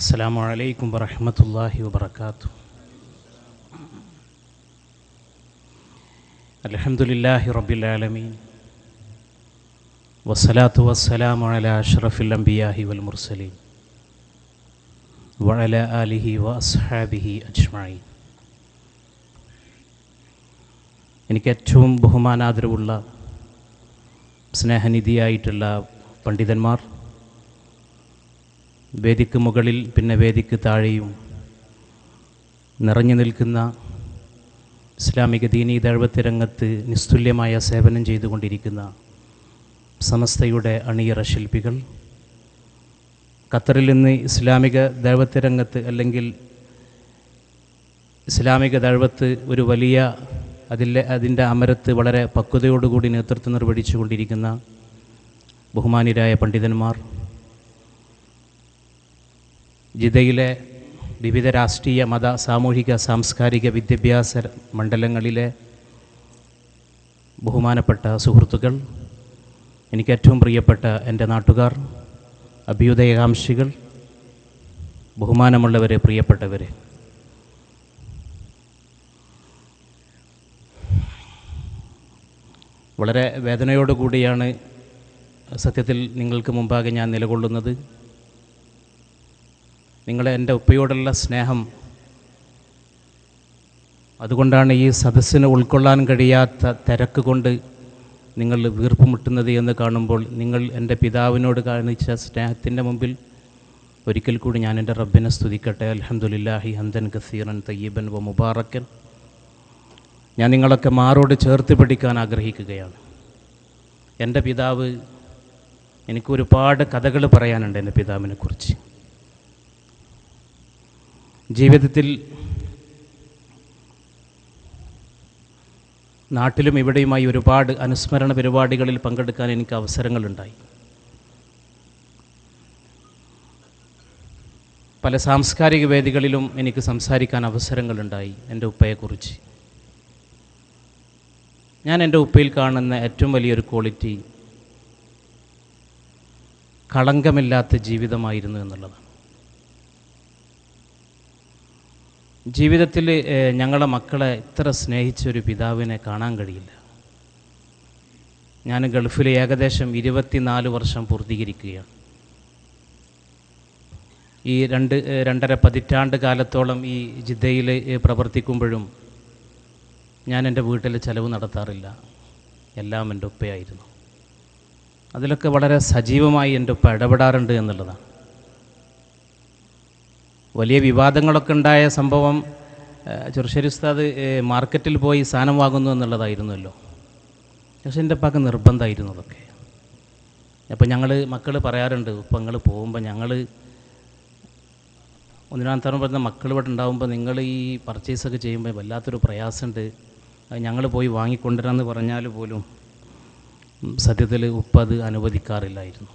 السلام عليكم ورحمة الله وبركاته الحمد لله رب العالمين والصلاة والسلام على أشرف الأنبياء والمرسلين وعلى آله وأصحابه أجمعين എനിക്ക് ഏറ്റവും ബഹുമാനാദരവുള്ള സ്നേഹനിധിയായിട്ടുള്ള പണ്ഡിതന്മാർ വേദിക്ക് മുകളിൽ പിന്നെ വേദിക്ക് താഴെയും നിറഞ്ഞു നിൽക്കുന്ന ഇസ്ലാമിക ദീനീ ദഴവത്തി രംഗത്ത് നിസ്തുല്യമായ സേവനം ചെയ്തുകൊണ്ടിരിക്കുന്ന സമസ്തയുടെ അണിയറ ശില്പികൾ. ഖത്തറിൽ നിന്ന് ഇസ്ലാമിക ദഴവത്തി രംഗത്ത് അല്ലെങ്കിൽ ഇസ്ലാമിക ദഴവത്ത് ഒരു വലിയ അതിലെ അതിന്റെ അമരത്ത് വളരെ പക്വതയോടുകൂടി നേതൃത്വം നിർവഹിച്ചുകൊണ്ടിരിക്കുന്ന ബഹുമാനിരായ പണ്ഡിതന്മാർ ജിദ്ദയിലെ വിവിധ രാഷ്ട്രീയ മത സാമൂഹിക സാംസ്കാരിക വിദ്യാഭ്യാസ മണ്ഡലങ്ങളിലെ ബഹുമാനപ്പെട്ട സുഹൃത്തുക്കൾ എനിക്ക് ഏറ്റവും പ്രിയപ്പെട്ട എന്റെ നാട്ടുകാർ അഭ്യുദയകാംക്ഷികൾ ബഹുമാനമുള്ളവരെ പ്രിയപ്പെട്ടവരെ. വളരെ വേദനയോടുകൂടിയാണ് സത്യത്തിൽ നിങ്ങൾക്ക് മുമ്പാകെ ഞാൻ നിലകൊള്ളുന്നത്. നിങ്ങളെ എന്റെ ഉപ്പയോടുള്ള സ്നേഹം. അതുകൊണ്ടാണ് ഈ സദസ്സിന് ഉൾക്കൊള്ളാൻ കഴിയാത്ത തിരക്ക് കൊണ്ട് നിങ്ങൾ വീർപ്പുമുട്ടുന്നത് എന്ന് കാണുമ്പോൾ നിങ്ങൾ എന്റെ പിതാവിനോട് കാണിച്ച സ്നേഹത്തിന്റെ മുമ്പിൽ ഒരിക്കൽ കൂടി ഞാൻ എന്റെ റബ്ബിനെ സ്തുതിക്കട്ടെ. അലഹമുല്ലാഹി ഹന്തൻ ഖസീറൻ തയ്യബൻ വ മുബാറക്കൻ. ഞാൻ നിങ്ങളൊക്കെ മാറോട് ചേർത്ത് പിടിക്കാൻ ആഗ്രഹിക്കുകയാണ്. എന്റെ പിതാവ് എനിക്ക് ഒരുപാട് കഥകൾ പറയാനുണ്ട് എന്റെ പിതാവിനെ കുറിച്ച് ജീവിതത്തിൽ നാട്ടിലും ഇവിടെയുമായി ഒരുപാട് അനുസ്മരണ പരിപാടികളിൽ പങ്കെടുക്കാൻ എനിക്ക് അവസരങ്ങളുണ്ടായി. പല സാംസ്കാരിക വേദികളിലും എനിക്ക് സംസാരിക്കാൻ അവസരങ്ങളുണ്ടായി എന്റെ ഉപ്പയെക്കുറിച്ച്. ഞാൻ എന്റെ ഉപ്പയിൽ കാണുന്ന ഏറ്റവും വലിയൊരു ക്വാളിറ്റി കളങ്കമില്ലാത്ത ജീവിതമായിരുന്നു എന്നുള്ളതാണ്. ജീവിതത്തിൽ ഞങ്ങളുടെ മക്കളെ ഇത്ര സ്നേഹിച്ച ഒരു പിതാവിനെ കാണാൻ കഴിയില്ല. ഞാൻ ഗൾഫിൽ ഏകദേശം ഇരുപത്തിനാല് വർഷം പൂർത്തീകരിക്കുകയാണ്. ഈ രണ്ട് രണ്ടര പതിറ്റാണ്ട് കാലത്തോളം ഈ ജിദ്ദയിൽ പ്രവർത്തിക്കുമ്പോഴും ഞാൻ എന്റെ വീട്ടിൽ ചിലവ് നടത്താറില്ല. എല്ലാം എന്റെ ഉപ്പയായിരുന്നു. അതിലൊക്കെ വളരെ സജീവമായി എന്റെ ഉപ്പ ഇടപെടാറുണ്ട് എന്നുള്ളതാണ്. വലിയ വിവാദങ്ങളൊക്കെ ഉണ്ടായ സംഭവം ചെറുശ്ശേരി ഉസ്താദ് മാർക്കറ്റിൽ പോയി സാധനം വാങ്ങുന്നു എന്നുള്ളതായിരുന്നല്ലോ. പക്ഷെ എന്റെ പാക്ക് നിർബന്ധമായിരുന്നു അതൊക്കെ അപ്പോൾ ഞങ്ങൾ മക്കൾ പറയാറുണ്ട് ഇപ്പം നിങ്ങൾ പോകുമ്പോൾ ഞങ്ങൾ ഒന്നിനാം തരം പറഞ്ഞ മക്കൾ ഇവിടെ ഉണ്ടാകുമ്പോൾ നിങ്ങൾ ഈ പർച്ചേസൊക്കെ ചെയ്യുമ്പോൾ വല്ലാത്തൊരു പ്രയാസമുണ്ട്. ഞങ്ങൾ പോയി വാങ്ങിക്കൊണ്ടുവരാമെന്ന് പറഞ്ഞാൽ പോലും സത്യത്തിൽ ഉപ്പ അത് അനുവദിക്കാറില്ലായിരുന്നു.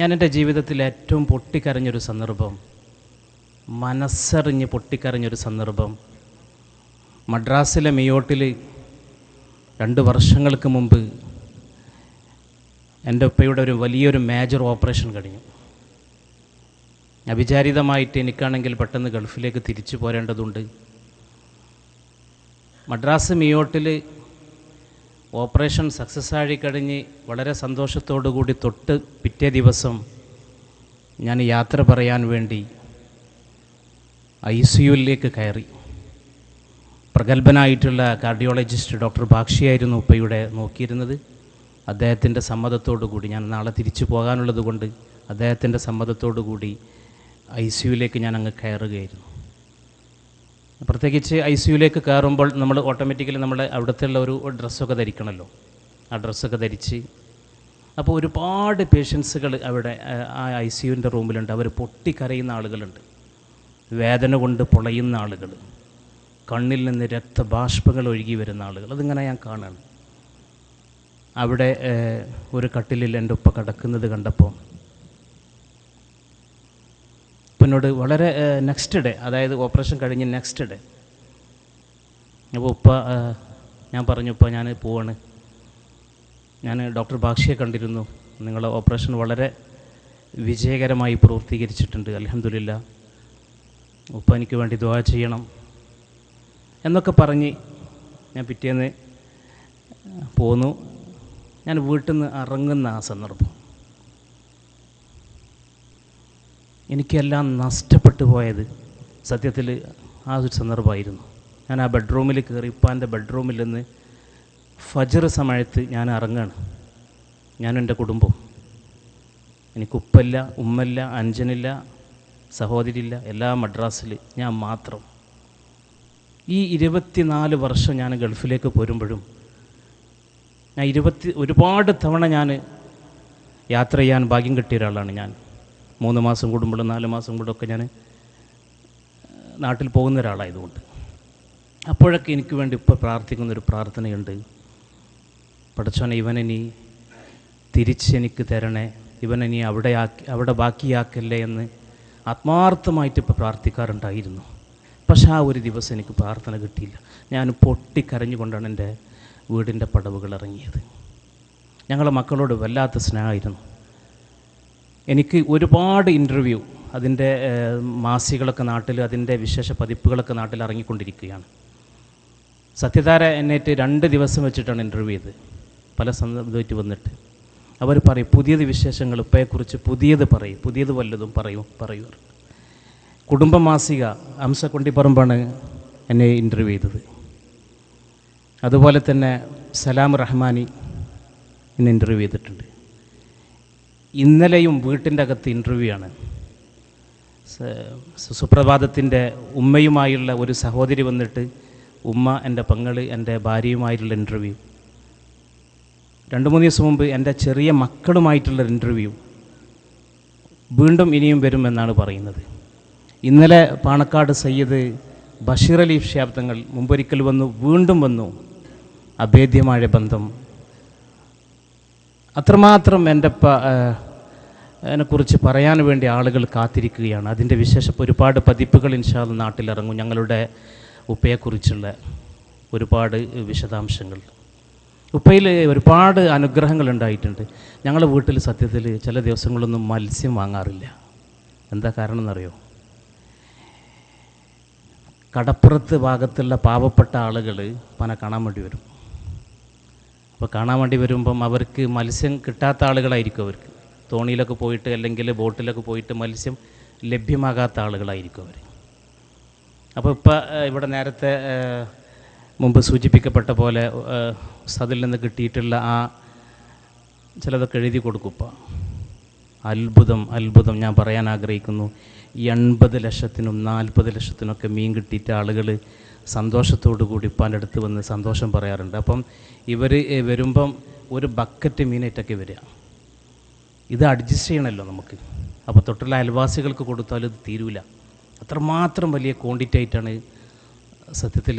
ഞാൻ എന്റെ ജീവിതത്തിൽ ഏറ്റവും പൊട്ടിക്കരഞ്ഞൊരു സന്ദർഭം മനസ്സറിഞ്ഞ് പൊട്ടിക്കരഞ്ഞൊരു സന്ദർഭം. മദ്രാസിലെ മിയോട്ടിൽ രണ്ട് വർഷങ്ങൾക്ക് മുമ്പ് എന്റെ ഉപ്പയുടെ ഒരു വലിയൊരു മേജർ ഓപ്പറേഷൻ കഴിഞ്ഞു. അവിചാരിതമായിട്ട് എനിക്കാണെങ്കിൽ പെട്ടെന്ന് ഗൾഫിലേക്ക് തിരിച്ചു പോരേണ്ടതുണ്ട്. മദ്രാസ് മിയോട്ടിൽ ഓപ്പറേഷൻ സക്സസ് ആയി കഴിഞ്ഞ് വളരെ കൂടി തൊട്ട് പിറ്റേ ദിവസം ഞാൻ യാത്ര പറയാൻ വേണ്ടി ഐ സി യുവിലേക്ക് കയറി. പ്രഗത്ഭനായിട്ടുള്ള കാർഡിയോളജിസ്റ്റ് ഡോക്ടർ ബാക്ഷിയായിരുന്നു ഉപ്പയുടെ നോക്കിയിരുന്നത്. അദ്ദേഹത്തിന്റെ കൂടി ഞാൻ നാളെ തിരിച്ചു പോകാനുള്ളത് കൊണ്ട് അദ്ദേഹത്തിന്റെ കൂടി ഐ സി യുവിലേക്ക് ഞാൻ അങ്ങ് കയറുകയായിരുന്നു. പ്രത്യേകിച്ച് ഐ സിയുലേക്ക് കയറുമ്പോൾ നമ്മൾ ഓട്ടോമാറ്റിക്കലി നമ്മുടെ അവിടുത്തെ ഒരു ഡ്രസ്സൊക്കെ ധരിക്കണമല്ലോ ആ ഡ്രസ്സൊക്കെ ധരിച്ച്. അപ്പോൾ ഒരുപാട് പേഷ്യൻസുകൾ അവിടെ ആ ഐ സിയുവിന്റെ റൂമിലുണ്ട്. അവർ പൊട്ടിക്കരയുന്ന ആളുകളുണ്ട്. വേദന കൊണ്ട് പൊളയുന്ന ആളുകൾ. കണ്ണിൽ നിന്ന് രക്തബാഷ്പങ്ങൾ ഒഴുകി വരുന്ന ആളുകൾ. അതിങ്ങനെ ഞാൻ കാണുകയാണ് അവിടെ ഒരു കട്ടിലിൽ എന്റെ ഉപ്പ കിടക്കുന്നത് കണ്ടപ്പോൾ ഉപ്പനോട് വളരെ നെക്സ്റ്റ് ഡേ അതായത് ഓപ്പറേഷൻ കഴിഞ്ഞ് നെക്സ്റ്റ് ഡേ അപ്പോൾ ഉപ്പ ഞാൻ പറഞ്ഞു ഉപ്പ ഞാൻ പോവാണ്. ഞാൻ ഡോക്ടർ ബാക്ഷിയെ കണ്ടിരുന്നു. നിങ്ങളെ ഓപ്പറേഷൻ വളരെ വിജയകരമായി പൂർത്തീകരിച്ചിട്ടുണ്ട്. അലഹമില്ല ഉപ്പ എനിക്ക് വേണ്ടി ദുആ ചെയ്യണം. എന്നൊക്കെ പറഞ്ഞ് ഞാൻ പിറ്റേന്ന് പോന്നു. ഞാൻ വീട്ടിൽ നിന്ന് ഇറങ്ങുന്ന ആ സന്ദർഭം. എനിക്കെല്ലാം നഷ്ടപ്പെട്ടു പോയത് സത്യത്തിൽ ആ ഒരു സന്ദർഭമായിരുന്നു. ഞാൻ ആ ബെഡ്റൂമിൽ കയറി ഇപ്പാന്റെ ബെഡ്റൂമിൽ നിന്ന് ഫജർ സമയത്ത് ഞാൻ ഇറങ്ങുകയാണ് ഞാനും എന്റെ കുടുംബം എനിക്ക് ഉപ്പല്ല ഉമ്മല്ല അഞ്ചനില്ല സഹോദരിയില്ല എല്ലാ മദ്രാസിൽ ഞാൻ മാത്രം. ഈ ഇരുപത്തിനാല് വർഷം ഞാൻ ഗൾഫിലേക്ക് പോരുമ്പോഴും ഞാൻ ഇരുപത്തി ഒരുപാട് തവണ ഞാൻ യാത്ര ചെയ്യാൻ ഭാഗ്യം കിട്ടിയ ഒരാളാണ് ഞാൻ. മൂന്ന് മാസം കൂടുമ്പോഴും നാല് മാസം കൂടുമൊക്കെ ഞാൻ നാട്ടിൽ പോകുന്ന ഒരാളായതുകൊണ്ട്. അപ്പോഴൊക്കെ എനിക്ക് വേണ്ടി ഇപ്പോൾ പ്രാർത്ഥിക്കുന്നൊരു പ്രാർത്ഥനയുണ്ട്. പഠിച്ചോനെ ഇവനെനി തിരിച്ചെനിക്ക് തരണേ. ഇവനെനി അവിടെ ആക്കി അവിടെ ബാക്കിയാക്കല്ലേ എന്ന് ആത്മാർത്ഥമായിട്ട് ഇപ്പോൾ പ്രാർത്ഥിക്കാറുണ്ടായിരുന്നു. പക്ഷെ ആ ഒരു ദിവസം എനിക്ക് പ്രാർത്ഥന കിട്ടിയില്ല. ഞാൻ പൊട്ടിക്കരഞ്ഞുകൊണ്ടാണ് എന്റെ വീടിന്റെ പടവുകൾ ഇറങ്ങിയത്. ഞങ്ങളെ മക്കളോട് വല്ലാത്ത സ്നേഹമായിരുന്നു. എനിക്ക് ഒരുപാട് ഇന്റർവ്യൂ അതിന്റെ മാസികളൊക്കെ നാട്ടിൽ അതിന്റെ വിശേഷ പതിപ്പുകളൊക്കെ നാട്ടിൽ ഇറങ്ങിക്കൊണ്ടിരിക്കുകയാണ്. സത്യധാര എന്നേറ്റ് രണ്ട് ദിവസം വെച്ചിട്ടാണ് ഇന്റർവ്യൂ ചെയ്ത് പല സന്ദർഭമായിട്ട് വന്നിട്ട്. അവർ പറയും പുതിയത് വിശേഷങ്ങൾ ഇപ്പയെക്കുറിച്ച് പുതിയത് പറയും പുതിയത് വല്ലതും പറയും പറയൂ. കുടുംബ മാസിക അംസക്കൊണ്ടിപ്പറമ്പാണ് എന്നെ ഇന്റർവ്യൂ ചെയ്തത്. അതുപോലെ തന്നെ സലാം റഹ്മാനി എന്നെ ഇന്റർവ്യൂ ചെയ്തിട്ടുണ്ട്. ഇന്നലെയും വീട്ടിന്റെ അകത്ത് ഇന്റർവ്യൂ ആണ്. സുപ്രഭാതത്തിന്റെ ഉമ്മയുമായുള്ള ഒരു സഹോദരി വന്നിട്ട് ഉമ്മ എന്റെ പങ്ങൾ എന്റെ ഭാര്യയുമായിട്ടുള്ള ഇന്റർവ്യൂ രണ്ട് മൂന്ന് ദിവസം മുമ്പ് എന്റെ ചെറിയ മക്കളുമായിട്ടുള്ള ഇന്റർവ്യൂ വീണ്ടും ഇനിയും വരുമെന്നാണ് പറയുന്നത്. ഇന്നലെ പാണക്കാട് സയ്യിദ് ബഷീർ അലി ഷാബ്ദങ്ങൾ മുമ്പൊരിക്കൽ വന്നു വീണ്ടും വന്നു. അഭേദ്യമായ ബന്ധം അത്രമാത്രം എന്റെ അതിനെക്കുറിച്ച് പറയാൻ വേണ്ടി ആളുകൾ കാത്തിരിക്കുകയാണ്. അതിന്റെ വിശേഷ ഒരുപാട് പതിപ്പുകൾ ഇൻഷാൽ നാട്ടിലിറങ്ങും. ഞങ്ങളുടെ ഉപ്പയെക്കുറിച്ചുള്ള ഒരുപാട് വിശദാംശങ്ങൾ. ഉപ്പയിൽ ഒരുപാട് അനുഗ്രഹങ്ങൾ ഉണ്ടായിട്ടുണ്ട്. ഞങ്ങളുടെ വീട്ടിൽ സത്യത്തിൽ ചില ദിവസങ്ങളൊന്നും മത്സ്യം വാങ്ങാറില്ല. എന്താ കാരണം എന്നറിയോ കടപ്പുറത്ത് ഭാഗത്തുള്ള പാവപ്പെട്ട ആളുകൾ പന കാണാൻ വേണ്ടി വരും. അപ്പോൾ കാണാൻ വേണ്ടി വരുമ്പം അവർക്ക് മത്സ്യം കിട്ടാത്ത ആളുകളായിരിക്കും അവർക്ക്. തോണിയിലൊക്കെ പോയിട്ട് അല്ലെങ്കിൽ ബോട്ടിലൊക്കെ പോയിട്ട് മത്സ്യം ലഭ്യമാകാത്ത ആളുകളായിരിക്കും അവർ അപ്പോൾ ഇപ്പോൾ ഇവിടെ നേരത്തെ മുമ്പ് സൂചിപ്പിക്കപ്പെട്ട പോലെ സതിൽ നിന്ന് കിട്ടിയിട്ടുള്ള ആ ചിലതൊക്കെ എഴുതി കൊടുക്കും ഇപ്പം. അത്ഭുതം അത്ഭുതം ഞാൻ പറയാൻ ആഗ്രഹിക്കുന്നു. എൺപത് ലക്ഷത്തിനും നാൽപ്പത് ലക്ഷത്തിനൊക്കെ മീൻ കിട്ടിയിട്ട് ആളുകൾ സന്തോഷത്തോടു കൂടി ഇപ്പാന്റെ അടുത്ത് വന്ന് സന്തോഷം പറയാറുണ്ട്. അപ്പം ഇവർ വരുമ്പം ഒരു ബക്കറ്റ് മീനായിട്ടൊക്കെ വരിക. ഇത് അഡ്ജസ്റ്റ് ചെയ്യണമല്ലോ നമുക്ക്. അപ്പോൾ തൊട്ടുള്ള അയൽവാസികൾക്ക് കൊടുത്താലും ഇത് തീരൂല. അത്രമാത്രം വലിയ ക്വാണ്ടിറ്റി ആയിട്ടാണ് സത്യത്തിൽ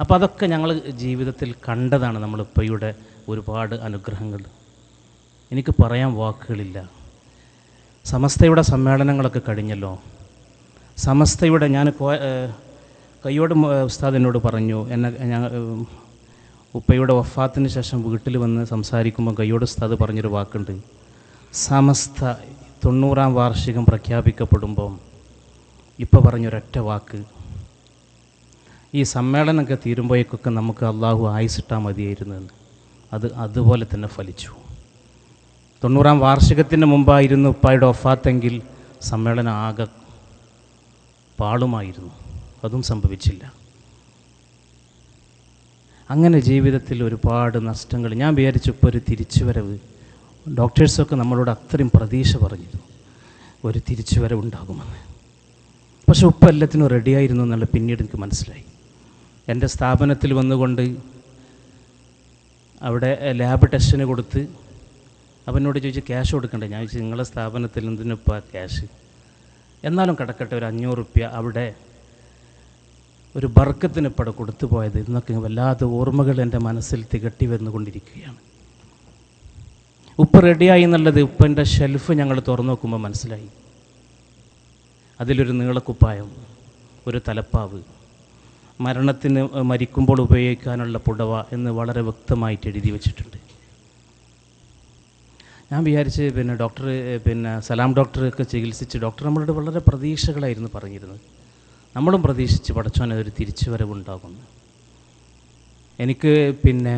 അപ്പോൾ അതൊക്കെ ഞങ്ങൾ ജീവിതത്തിൽ കണ്ടതാണ് നമ്മളിപ്പയുടെ ഒരുപാട് അനുഗ്രഹങ്ങൾ. എനിക്ക് പറയാൻ വാക്കുകളില്ല. സമസ്തയുടെ സമ്മേളനങ്ങളൊക്കെ കഴിഞ്ഞല്ലോ. സമസ്തയുടെ ഞാൻ കയ്യോട് ഉസ്താദ് എന്നോട് പറഞ്ഞു എന്നെ ഞാൻ ഉപ്പയുടെ വഫാത്തിന് ശേഷം വീട്ടിൽ വന്ന് സംസാരിക്കുമ്പോൾ കയ്യോട് ഉസ്താദ് പറഞ്ഞൊരു വാക്കുണ്ട്. സമസ്ത തൊണ്ണൂറാം വാർഷികം പ്രഖ്യാപിക്കപ്പെടുമ്പം ഇപ്പോൾ പറഞ്ഞൊരൊറ്റ വാക്ക്. ഈ സമ്മേളനമൊക്കെ തീരുമ്പോഴേക്കൊക്കെ നമുക്ക് അള്ളാഹു ആയുസിട്ടാൽ മതിയായിരുന്നു എന്ന്. അത് അതുപോലെ തന്നെ ഫലിച്ചു. തൊണ്ണൂറാം വാർഷികത്തിന് മുമ്പായിരുന്നു ഉപ്പായുടെ ഒഫാത്തെങ്കിൽ സമ്മേളനം ആകെ പാളുമായിരുന്നു. അതും സംഭവിച്ചില്ല. അങ്ങനെ ജീവിതത്തിൽ ഒരുപാട് നഷ്ടങ്ങൾ. ഞാൻ വിചാരിച്ചു ഇപ്പോൾ ഒരു തിരിച്ചുവരവ്. ഡോക്ടേഴ്സൊക്കെ നമ്മളോട് അത്രയും പ്രതീക്ഷ പറഞ്ഞിരുന്നു ഒരു തിരിച്ചുവരവ് ഉണ്ടാകുമെന്ന്. പക്ഷെ ഉപ്പ് എല്ലാത്തിനും റെഡിയായിരുന്നു എന്നുള്ള പിന്നീട് എനിക്ക് മനസ്സിലായി. എന്റെ സ്ഥാപനത്തിൽ വന്നുകൊണ്ട് അവിടെ ലാബ് ടെസ്റ്റിന് കൊടുത്ത് അവനോട് ചോദിച്ച് ക്യാഷ് കൊടുക്കണ്ടേ. ഞാൻ ചോദിച്ചു നിങ്ങളുടെ സ്ഥാപനത്തിൽ എന്തിനിപ്പോൾ ക്യാഷ് എന്നാലും കിടക്കട്ടെ ഒരു അഞ്ഞൂറ് റുപ്യ അവിടെ ഒരു ബർക്കത്തിന് പട കൊടുത്തു പോയത് ഇന്നൊക്കെ വല്ലാത്ത ഓർമ്മകൾ എന്റെ മനസ്സിൽ തികട്ടി വന്നുകൊണ്ടിരിക്കുകയാണ്. ഉപ്പ് റെഡിയായി എന്നുള്ളത് ഉപ്പന്റെ ഷെൽഫ് ഞങ്ങൾ തുറന്നു നോക്കുമ്പോൾ മനസ്സിലായി. അതിലൊരു നീളക്കുപ്പായം ഒരു തലപ്പാവ് മരണത്തിന് മരിക്കുമ്പോൾ ഉപയോഗിക്കാനുള്ള പുടവ എന്ന് വളരെ വ്യക്തമായിട്ട് എഴുതി വച്ചിട്ടുണ്ട്. ഞാൻ വിചാരിച്ച് പിന്നെ ഡോക്ടർ പിന്നെ സലാം ഡോക്ടറൊക്കെ ചികിത്സിച്ച് ഡോക്ടർ നമ്മളോട് വളരെ പ്രതീക്ഷകളായിരുന്നു പറഞ്ഞിരുന്നത്. നമ്മളും പ്രതീക്ഷിച്ച് പടച്ചോനെ ഒരു തിരിച്ചുവരവുണ്ടാകുന്നു. എനിക്ക് പിന്നെ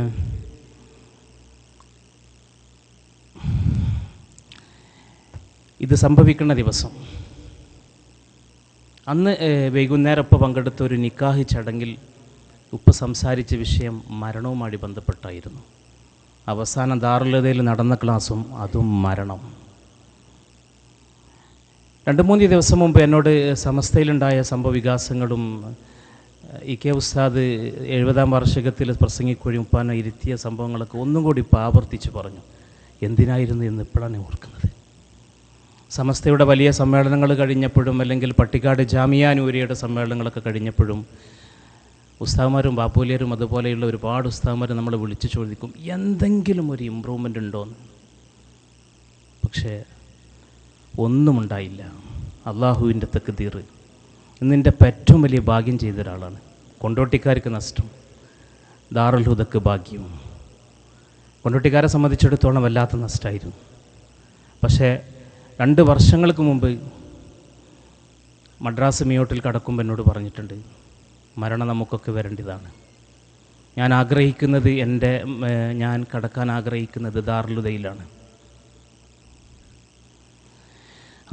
ഇത് സംഭവിക്കുന്ന ദിവസം. അന്ന് വൈകുന്നേരം പങ്കെടുത്ത ഒരു നിക്കാഹി ചടങ്ങിൽ ഉപ്പ് സംസാരിച്ച വിഷയം മരണവുമായി ബന്ധപ്പെട്ടായിരുന്നു. അവസാന ദാറുലതയിൽ നടന്ന ക്ലാസ്സും അതും മരണം. രണ്ട് മൂന്ന് ദിവസം മുമ്പ് എന്നോട് സമസ്തയിലുണ്ടായ സംഭവവികാസങ്ങളും ഇ കെ ഉസ്താദ് എഴുപതാം വാർഷികത്തിൽ പ്രസംഗിക്കുകയും ഉപ്പാന ഇരുത്തിയ സംഭവങ്ങളൊക്കെ ഒന്നും കൂടി ഇപ്പോൾ ആവർത്തിച്ച് പറഞ്ഞു. എന്തിനായിരുന്നു എന്ന് ഇപ്പോഴാണ് ഓർക്കുന്നത്. സമസ്തയുടെ വലിയ സമ്മേളനങ്ങൾ കഴിഞ്ഞപ്പോഴും അല്ലെങ്കിൽ പട്ടിക്കാട് ജാമിയാനൂരിയുടെ സമ്മേളനങ്ങളൊക്കെ കഴിഞ്ഞപ്പോഴും ഉസ്താമാരും ബാപ്പൂലിയരും അതുപോലെയുള്ള ഒരുപാട് ഉസ്താമാർ നമ്മളെ വിളിച്ചു ചോദിക്കും എന്തെങ്കിലും ഒരു ഇമ്പ്രൂവ്മെന്റ് ഉണ്ടോയെന്ന് പക്ഷേ ഒന്നും ഉണ്ടായില്ല അള്ളാഹുവിന്റെ തെക്കുതീർ ഇന്നിന്റെ ഏറ്റവും വലിയ ഭാഗ്യം ചെയ്ത ഒരാളാണ്. കൊണ്ടോട്ടിക്കാർക്ക് നഷ്ടം ദാറുൽഹുദക്ക് ഭാഗ്യവും. കൊണ്ടോട്ടിക്കാരെ സംബന്ധിച്ചിടത്തോളം വല്ലാത്ത നഷ്ടമായിരുന്നു. പക്ഷേ രണ്ട് വർഷങ്ങൾക്ക് മുമ്പ് മദ്രാസ് മിയോട്ടിൽ കടക്കുമ്പോൾ എന്നോട് പറഞ്ഞിട്ടുണ്ട് മരണം നമുക്കൊക്കെ വരേണ്ടതാണ്. ഞാൻ ആഗ്രഹിക്കുന്നത് എന്റെ ഞാൻ കടക്കാൻ ആഗ്രഹിക്കുന്നത് ദാറുലുദയിലാണ്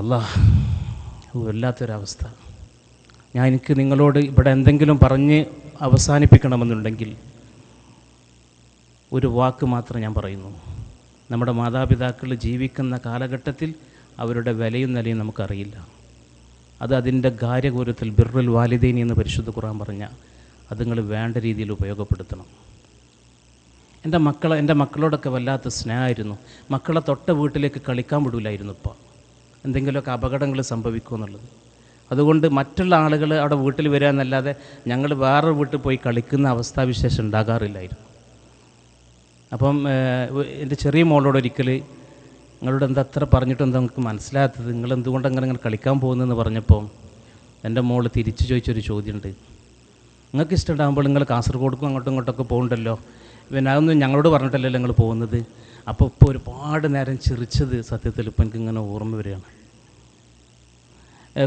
അല്ലാ വല്ലാത്തൊരവസ്ഥ. ഞാൻ എനിക്ക് നിങ്ങളോട് ഇവിടെ എന്തെങ്കിലും പറഞ്ഞ് അവസാനിപ്പിക്കണമെന്നുണ്ടെങ്കിൽ ഒരു വാക്ക് മാത്രം ഞാൻ പറയുന്നു. നമ്മുടെ മാതാപിതാക്കൾ ജീവിക്കുന്ന കാലഘട്ടത്തിൽ അവരുടെ വിലയും നിലയും നമുക്കറിയില്ല. അത് അതിന്റെ ഗാര്യഗൗരവത്തിൽ ബിർറുൽ വാലിദൈനി എന്ന് പരിശുദ്ധ ഖുർആൻ പറഞ്ഞ അത് നിങ്ങൾ വേണ്ട രീതിയിൽ ഉപയോഗപ്പെടുത്തണം. എന്റെ മക്കളെ എന്റെ മക്കളോടൊക്കെ വല്ലാത്ത സ്നേഹമായിരുന്നു. മക്കളെ തൊട്ട വീട്ടിലേക്ക് കളിക്കാൻ വിടില്ലായിരുന്നു ഇപ്പോൾ എന്തെങ്കിലുമൊക്കെ അപകടങ്ങൾ സംഭവിക്കുമോ എന്നുള്ളത്. അതുകൊണ്ട് മറ്റുള്ള ആളുകൾ അവിടെ വീട്ടിൽ വരിക എന്നല്ലാതെ ഞങ്ങൾ വേറൊരു വീട്ടിൽ പോയി കളിക്കുന്ന അവസ്ഥാവിശേഷം ഉണ്ടാകാറില്ലായിരുന്നു. അപ്പം എന്റെ ചെറിയ മോളോട് ഒരിക്കൽ നിങ്ങളോട് എന്താ അത്ര പറഞ്ഞിട്ട് എന്താ നിങ്ങൾക്ക് മനസ്സിലാത്തത് നിങ്ങൾ എന്തുകൊണ്ട് അങ്ങനെ അങ്ങനെ കളിക്കാൻ പോകുന്നതെന്ന് പറഞ്ഞപ്പോൾ എന്റെ മോൾ തിരിച്ചു ചോദിച്ചൊരു ചോദ്യമുണ്ട്. നിങ്ങൾക്ക് ഇഷ്ടമുണ്ടാകുമ്പോൾ നിങ്ങൾ കാസർഗോഡ്ക്കും അങ്ങോട്ടും ഇങ്ങോട്ടൊക്കെ പോകുന്നുണ്ടല്ലോ പിന്നെ അതൊന്നും ഞങ്ങളോട് പറഞ്ഞിട്ടല്ലല്ലോ നിങ്ങൾ പോകുന്നത്. അപ്പോൾ ഇപ്പോൾ ഒരുപാട് നേരം ചിരിച്ചത് സത്യത്തിൽ ഇപ്പം എനിക്ക് ഇങ്ങനെ ഓർമ്മ വരികയാണ്.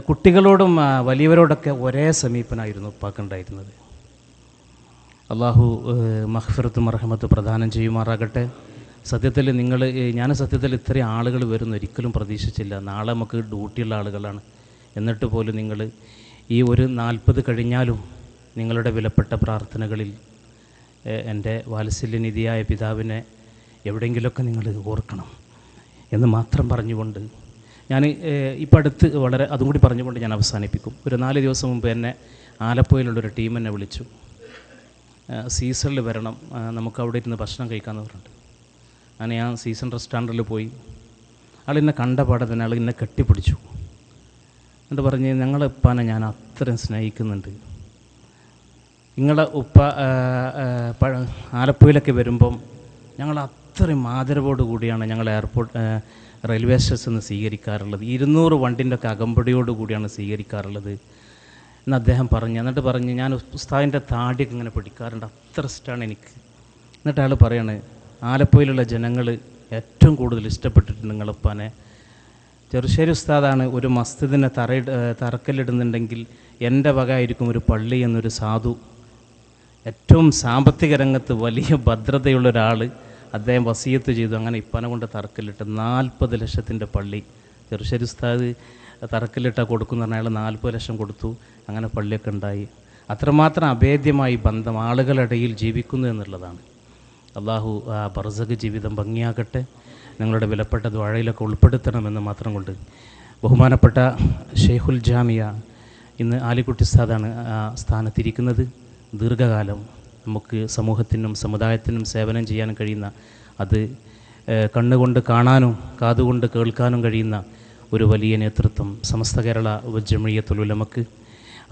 കുട്ടികളോടും വലിയവരോടൊക്കെ ഒരേ സമീപനായിരുന്നു ഉപ്പാക്കുണ്ടായിരുന്നത് അള്ളാഹു മഹ്ഫിറത്ത് മർഹമത്ത് പ്രദാനം ചെയ്യുമാറാകട്ടെ. സത്യത്തിൽ നിങ്ങൾ ഞാൻ സത്യത്തിൽ ഇത്രയും ആളുകൾ വരുന്ന ഒരിക്കലും പ്രതീക്ഷിച്ചില്ല. നാളെ നമുക്ക് ഡ്യൂട്ടിയുള്ള ആളുകളാണ്. എന്നിട്ട് പോലും നിങ്ങൾ ഈ ഒരു നാൽപ്പത് കഴിഞ്ഞാലും നിങ്ങളുടെ വിലപ്പെട്ട പ്രാർത്ഥനകളിൽ എന്റെ വാത്സല്യനിധിയായ പിതാവിനെ എവിടെയെങ്കിലുമൊക്കെ നിങ്ങൾ ഓർക്കണം എന്ന് മാത്രം പറഞ്ഞുകൊണ്ട് ഞാൻ ഇപ്പം അടുത്ത് വളരെ അതും കൂടി പറഞ്ഞുകൊണ്ട് ഞാൻ അവസാനിപ്പിക്കും. ഒരു നാല് ദിവസം മുമ്പ് എന്നെ ആലപ്പുഴയിലുള്ളൊരു ടീം എന്നെ വിളിച്ചു. സീസണിൽ വരണം. നമുക്ക് അവിടെ ഇരുന്ന് ഭക്ഷണം കഴിക്കാമെന്ന് പറഞ്ഞിട്ട്. അങ്ങനെ ഞാൻ സീസൺ റെസ്റ്റോറന്റിൽ പോയി. ആൾ എന്നെ കണ്ട പാടെ തന്നെ ആൾ എന്നെ കെട്ടിപ്പിടിച്ചു. എന്നിട്ട് പറഞ്ഞ് ഞങ്ങളെ ഉപ്പാനെ ഞാൻ അത്രയും സ്നേഹിക്കുന്നുണ്ട്. നിങ്ങളെ ഉപ്പ ആലപ്പുഴയിലൊക്കെ വരുമ്പം ഞങ്ങൾ അത്രയും ആദരവോട് കൂടിയാണ് ഞങ്ങൾ എയർപോർട്ട് റെയിൽവേ റെയിൽവേ സ്റ്റേഷനിൽ സ്വീകരിക്കാറുള്ളത്. ഇരുന്നൂറ് വണ്ടിന്റെ ഒക്കെ അകമ്പടിയോട് കൂടിയാണ് സ്വീകരിക്കാറുള്ളത്. എന്ന് അദ്ദേഹം പറഞ്ഞു. എന്നിട്ട് പറഞ്ഞു ഞാൻ ഉസ്താദിന്റെ താടിയൊക്കെ ഇങ്ങനെ പിടിക്കാറുണ്ട്. അത്ര ഇഷ്ടമാണ് എനിക്ക്. എന്നിട്ട് അയാൾ പറയാണ് ആലപ്പുഴയിലുള്ള ജനങ്ങൾ ഏറ്റവും കൂടുതൽ ഇഷ്ടപ്പെട്ടിട്ടുണ്ട് നിങ്ങളുപ്പാനെ. ചെറുശ്ശേരി ഉസ്താദാണ് ഒരു മസ്ജിദിനെ തറ തറക്കല്ലിടുന്നുണ്ടെങ്കിൽ എന്റെ വക ആയിരിക്കും ഒരു പള്ളി എന്നൊരു സാധു. ഏറ്റവും സാമ്പത്തിക രംഗത്ത് വലിയ ഭദ്രതയുള്ള ഒരാൾ അദ്ദേഹം വസീയത്ത് ചെയ്തു. അങ്ങനെ ഇപ്പനെ കൊണ്ട് തറക്കല്ലിട്ട് നാൽപ്പത് ലക്ഷത്തിന്റെ പള്ളി. ചെറുശ്ശേരി ഉസ്താദ് തറക്കല്ലിട്ട കൊടുക്കുന്ന പറഞ്ഞാൽ അയാൾ നാൽപ്പത് ലക്ഷം കൊടുത്തു. അങ്ങനെ പള്ളിയൊക്കെ ഉണ്ടായി. അത്രമാത്രം അഭേദ്യമായി ബന്ധം ആളുകളിടയിൽ ജീവിക്കുന്നു എന്നുള്ളതാണ്. അള്ളാഹു ആ ബർസഖ് ജീവിതം ഭംഗിയാകട്ടെ. നിങ്ങളുടെ വിലപ്പെട്ട ദ്വാഴയിലൊക്കെ ഉൾപ്പെടുത്തണമെന്ന് മാത്രം കൊണ്ട് ബഹുമാനപ്പെട്ട ഷെയ്ഖുൽ ജാമിയ ഇന്ന് ആലിക്കുട്ടി സാദാണ് സ്ഥാനത്തിരിക്കുന്നത്. ദീർഘകാലം നമുക്ക് സമൂഹത്തിനും സമുദായത്തിനും സേവനം ചെയ്യാൻ കഴിയുന്ന അത് കണ്ണുകൊണ്ട് കാണാനും കാതുകൊണ്ട് കേൾക്കാനും കഴിയുന്ന ഒരു വലിയ നേതൃത്വം സമസ്ത കേരള ജമിയത്തുൽ ഉലമക്ക്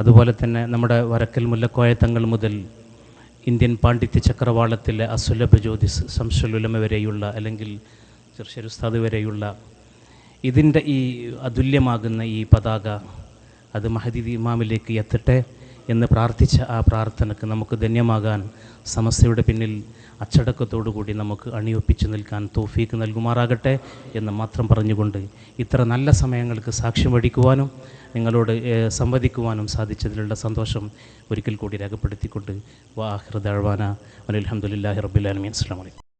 അതുപോലെ തന്നെ നമ്മുടെ വരക്കൽ മുല്ലക്കോയ തങ്ങൾ മുതൽ ഇന്ത്യൻ പാണ്ഡിത്യ ചക്രവാളത്തിലെ അസുലഭ ജ്യോതിസ് സംശലുലമ വരെയുള്ള അല്ലെങ്കിൽ ചെറുശരുസ്താദ് വരെയുള്ള ഇതിന്റെ ഈ അതുല്യമാകുന്ന ഈ പതാക അത് മഹദി ഇമാമിലേക്ക് എത്തട്ടെ. എന്ന് പ്രാർത്ഥിച്ച ആ പ്രാർത്ഥനക്ക് നമുക്ക് ധന്യമാകാൻ സമസ്യയുടെ പിന്നിൽ അച്ചടക്കത്തോടു കൂടി നമുക്ക് അണിയൊപ്പിച്ച് നിൽക്കാൻ തോഫീക്ക് നൽകുമാറാകട്ടെ എന്ന് മാത്രം പറഞ്ഞുകൊണ്ട് ഇത്ര നല്ല സമയങ്ങൾക്ക് സാക്ഷ്യം വഹിക്കുവാനും നിങ്ങളോട് സംവദിക്കുവാനും സാധിച്ചതിലുള്ള സന്തോഷം ഒരിക്കൽ കൂടി രേഖപ്പെടുത്തിക്കൊണ്ട് വാഹൃദാഴ്വാന അലഹമുല്ലാഹി റബ്ബുലാലമി അസ്സാം വലൈക്കും